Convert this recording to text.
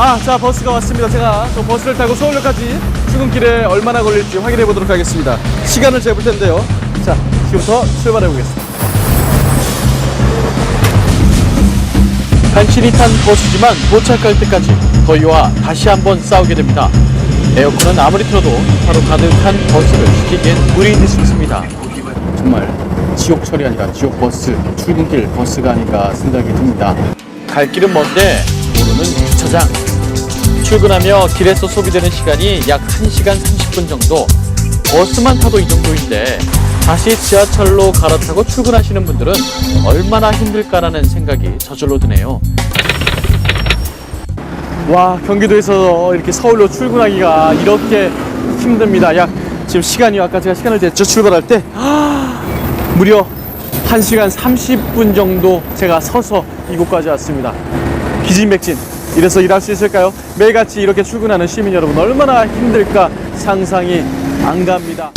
아, 자, 버스가 왔습니다. 제가 저 버스를 타고 서울역까지 출근길에 얼마나 걸릴지 확인해 보도록 하겠습니다. 시간을 재볼 텐데요. 자, 지금부터 출발해 보겠습니다. 간신히 탄 버스지만 도착할 때까지 더위와 다시 한번 싸우게 됩니다. 에어컨은 아무리 틀어도 바로 가득한 버스를 시키기엔 무리일 수 있습니다. 정말 지옥철이 아니라 지옥 버스, 출근길 버스가 아닌가 생각이 듭니다. 갈 길은 먼데 오르는 주차장. 출근하며 길에서 소비되는 시간이 약 1시간 30분 정도. 버스만 타도 이 정도인데 다시 지하철로 갈아타고 출근하시는 분들은 얼마나 힘들까라는 생각이 저절로 드네요. 와 경기도에서 이렇게 서울로 출근하기가 이렇게 힘듭니다. 약 지금 시간이 아까 제가 시간을 쟀죠 출발할 때 무려 1시간 30분 정도 제가 서서 이곳까지 왔습니다. 기진맥진 이래서 일할 수 있을까요? 매일같이 이렇게 출근하는 시민 여러분 얼마나 힘들까 상상이 안 갑니다.